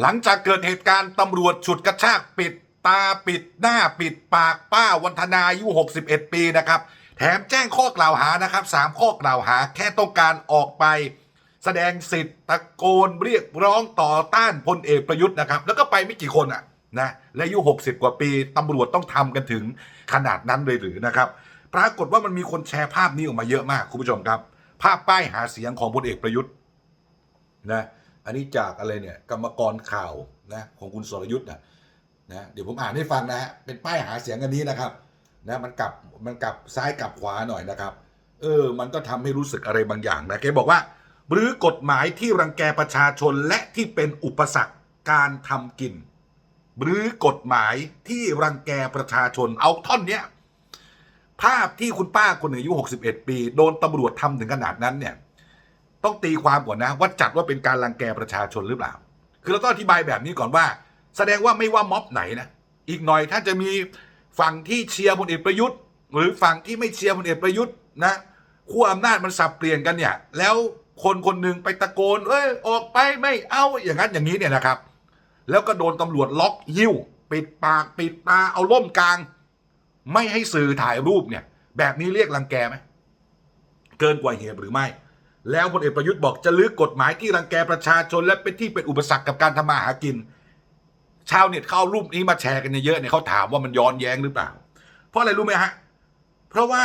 หลังจากเกิดเหตุการณ์ตำรวจฉุดกระชากปิดตาปิดหน้าปิดปากป้าวันธนาอายุ 61 ปีนะครับ แถมแจ้งข้อกล่าวหานะครับสามข้อกล่าวหาแค่ต้องการออกไป แสดงสิทธิ์ตะโกนเรียกร้องต่อต้านพลเอกประยุทธ์นะครับ แล้วก็ไปไม่กี่คนอะนะและอายุ 60 กว่าปีตำรวจต้องทำกันถึงขนาดนั้นเลยหรือนะครับ ปรากฏว่ามันมีคนแชร์ภาพนี้ออกมาเยอะมากคุณผู้ชมครับ ภาพป้ายหาเสียงของพลเอกประยุทธ์นะ อันนี้จากอะไรเนี่ยกรรมกรข่าวนะของคุณสรยุทธ์นะนะเดี๋ยวผมอ่านให้ฟังนะฮะเป็นป้ายหาเสียงอันนี้นะครับนะมันกลับมันกลับซ้ายกลับขวาหน่อยนะครับ เออ มันก็ทำให้รู้สึกอะไรบางอย่างนะแกบอกว่า หรือกฎหมายที่รังแกประชาชนและที่เป็นอุปสรรคการทำกิน หรือกฎหมายที่รังแกประชาชนเอาท่อนเนี้ยภาพที่คุณป้าคนหนึ่งอายุ 61 ปี โดนตำรวจทำถึงขนาดนั้นเนี่ย ต้องตีความก่อนนะว่าจัดว่าเป็นการรังแกประชาชนหรือเปล่า คือเราต้องอธิบายแบบนี้ก่อนว่า แสดงว่าไม่ว่าม็อบไหนนะอีกหน่อยถ้าจะมีฝั่งที่เชียร์พลเอกประยุทธ์ หรือฝั่งที่ไม่เชียร์พลเอกประยุทธ์นะขั้วอำนาจมันสับเปลี่ยนกันเนี่ย แล้วคนคนหนึ่งไปตะโกน เอ้ยออกไปไม่เอาอย่างนั้นอย่างนี้เนี่ยนะครับ แล้วก็โดนตำรวจล็อกหิ้ว ปิดปากปิดตาเอาล่มกลาง ไม่ให้สื่อถ่ายรูปเนี่ย แบบนี้เรียกรังแกไหมเกินกว่าเหตุหรือไม่ แล้วพลเอกประยุทธ์บอกจะลื้อกฎหมายที่รังแกประชาชน และเป็นที่เป็นอุปสรรคกับการทำมาหากิน ชาวเน็ตเข้ารูปนี้มาแชร์กันเยอะๆเนี่ยเขาถามว่ามันย้อนแย้งหรือเปล่า เพราะอะไรรู้ไหมฮะ เพราะว่า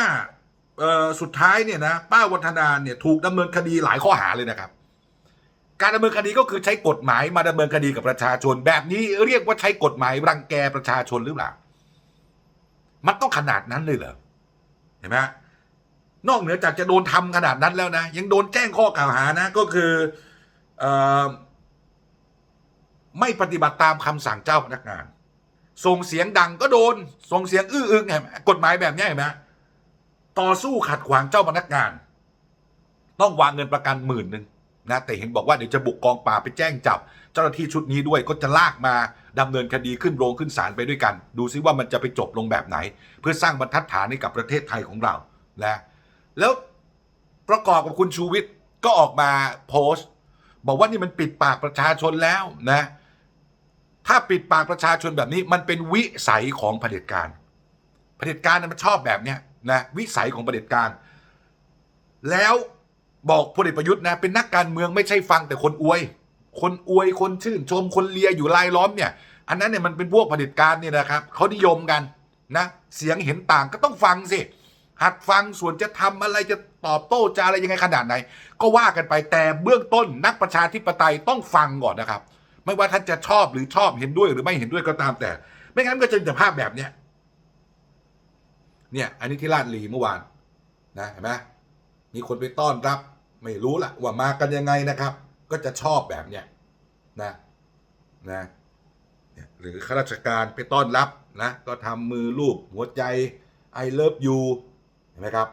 สุดท้ายเนี่ยนะป้าวัฒนาเนี่ยถูกดำเนินคดีหลายข้อหาเลยนะครับ การดำเนินคดีก็คือใช้กฎหมายมาดำเนินคดีกับประชาชน แบบนี้เรียกว่าใช้กฎหมายรังแกประชาชนหรือเปล่า มันต้องขนาดนั้นเลยเหรอเห็นไหมฮะ นอกเหนือจากจะโดนทำขนาดนั้นแล้วนะ ยังโดนแจ้งข้อกล่าวหานะ ก็คืออไม่ปฏิบัติตามคำสั่งเจ้าพนักงาน ส่งเสียงดังก็โดน ส่งเสียงอื้ออึงเห็นไหมกฎหมายแบบนี้เห็นไหมต่อสู้ขัดขวางเจ้าพนักงาน ต้องวางเงินประกันหมื่นหนึ่งนะแต่เห็นบอกว่าเดี๋ยวจะบุกกองป่าไปแจ้งจับ เจ้าหน้าที่ชุดนี้ด้วยก็จะลากมาดำเนินคดีขึ้นโรงขึ้นศาลไปด้วยกัน ดูซิว่ามันจะไปจบลงแบบไหน เพื่อสร้างบรรทัดฐานให้กับประเทศไทยของเรานะ แล้วประกอบกับคุณชูวิทย์ก็ออกมาโพสต์ บอกว่านี่มันปิดปากประชาชนแล้วนะ ถ้าปิดปากประชาชนแบบนี้มันเป็นวิสัยของเผด็จการเผด็จการน่ะมันชอบแบบเนี้ยนะวิสัยของเผด็จการ แล้วบอกพลเอกประยุทธ์นะเป็นนักการเมืองไม่ใช่ฟังแต่คนอวย คนอวยคนชื่น ชมคนเลียอยู่รายล้อมเนี่ย อันนั้นเนี่ยมันเป็นพวกเผด็จการเนี่ยนะครับเขานิยมกันนะ เสียงเห็นต่างก็ต้องฟังสิ หัดฟังส่วนจะทำอะไรจะตอบโต้จะอะไรยังไงขนาดไหน ก็ว่ากันไปแต่เบื้องต้นนักประชาธิปไตยต้องฟังก่อนนะครับ ไม่ว่าท่านจะชอบหรือชอบเห็นด้วยหรือไม่เห็นด้วยก็ตามแต่ ไม่งั้นก็จะเป็นภาพแบบเนี้ยเนี่ย อันนี้ที่ลาดลีเมื่อวานนะเห็นไหมมีคนไปต้อนรับ ไม่รู้ละว่ามากันยังไงนะครับ ก็จะชอบแบบเนี้ยนะนะหรือข้าราชการไปต้อนรับนะ ก็ทำมือรูปหัวใจ I love you ห็นไหมครับ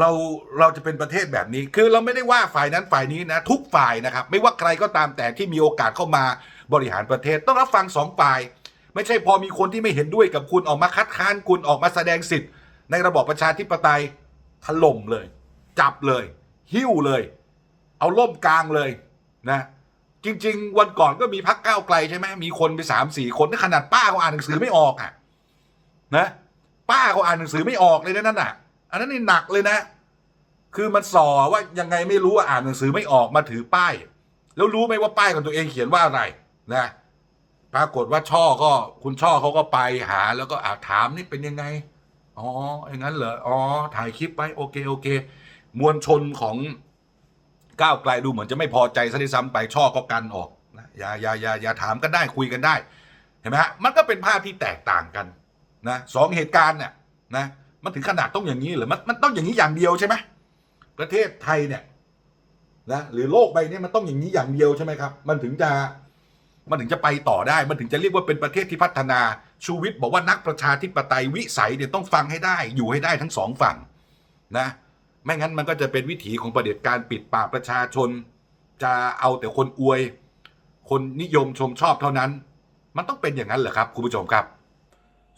เราเราจะเป็นประเทศแบบนี้ คือเราไม่ได้ว่าฝ่ายนั้นฝ่ายนี้นะ ทุกฝ่ายนะครับ ไม่ว่าใครก็ตามแต่ที่มีโอกาสเข้ามาบริหารประเทศ ต้องรับฟังสองฝ่าย ไม่ใช่พอมีคนที่ไม่เห็นด้วยกับคุณออกมาคัดค้านคุณออกมาแสดงสิทธิ์ ในระบอบประชาธิปไตยถล่มเลย จับเลย หิ้วเลย เอาล่มกลางเลยนะจริง ๆ วันก่อนก็มีพักเก้าไกลใช่ไหมมีคนไปสามสี่คนนี่ขนาดป้าเขาอ่านหนังสือไม่ออกอะ นะป้าเขาอ่านหนังสือไม่ออกเลยนะนั่นน่ะ อันนั้นนี่หนักเลยนะ คือมันส่อว่ายังไงไม่รู้ว่าอ่านหนังสือไม่ออกมาถือป้าย แล้วรู้ไหมว่าป้ายของตัวเองเขียนว่าอะไรนะปรากฏว่าช่อก็คุณช่อเขาก็ไปหาแล้วก็อาถามนี่เป็นยังไง อ๋ออย่างนั้นเหรอ อ๋อ ถ่ายคลิปไปโอเคโอเค มวลชนของก้าวไกลดูเหมือนจะไม่พอใจซะด้วยซ้ำไปช่อก็กันออกนะอย่าอย่าอย่าอย่าถามกันได้คุยกันได้ เห็นไหมฮะ มันก็เป็นภาพที่แตกต่างกัน นะสองเหตุการณ์เนี่ยนะมันถึงขนาดต้องอย่างนี้หรือมันมันต้องอย่างนี้อย่างเดียวใช่ไหมประเทศไทยเนี่ยนะหรือโลกใบนี้มันต้องอย่างนี้อย่างเดียวใช่ไหมครับ มันถึงจะมันถึงจะไปต่อได้ มันถึงจะเรียกว่าเป็นประเทศที่พัฒนาชูวิทย์บอกว่านักประชาธิปไตยวิสัยเนี่ยต้องฟังให้ได้ อยู่ให้ได้ทั้งสองฝั่งนะไม่งั้นมันก็จะเป็นวิถีของประเด็จการปิดปากประชาชน จะเอาแต่คนอวย คนนิยมชมชอบเท่านั้น มันต้องเป็นอย่างนั้นเหรอครับคุณผู้ชมครับ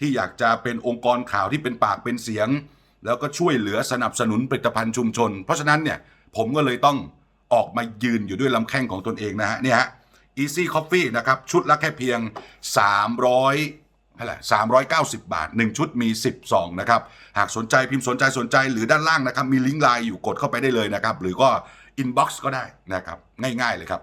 ที่อยากจะเป็นองค์กรข่าวที่เป็นปากเป็นเสียง แล้วก็ช่วยเหลือสนับสนุนผลิตภัณฑ์ชุมชน เพราะฉะนั้นเนี่ยผมก็เลยต้องออกมายืนอยู่ด้วยลำแข้งของตนเองนะฮะเนี่ยฮะ Easy Coffee นะครับ ชุดละแค่เพียง 300เท่าไหร่390 บาท 1 ชุดมี10ซองนะครับ หากสนใจพิมพ์สนใจสนใจหรือด้านล่างนะครับ มีลิงก์ไลน์อยู่กดเข้าไปได้เลยนะครับ หรือก็ inbox ก็ได้นะครับ ง่ายๆเลยครับ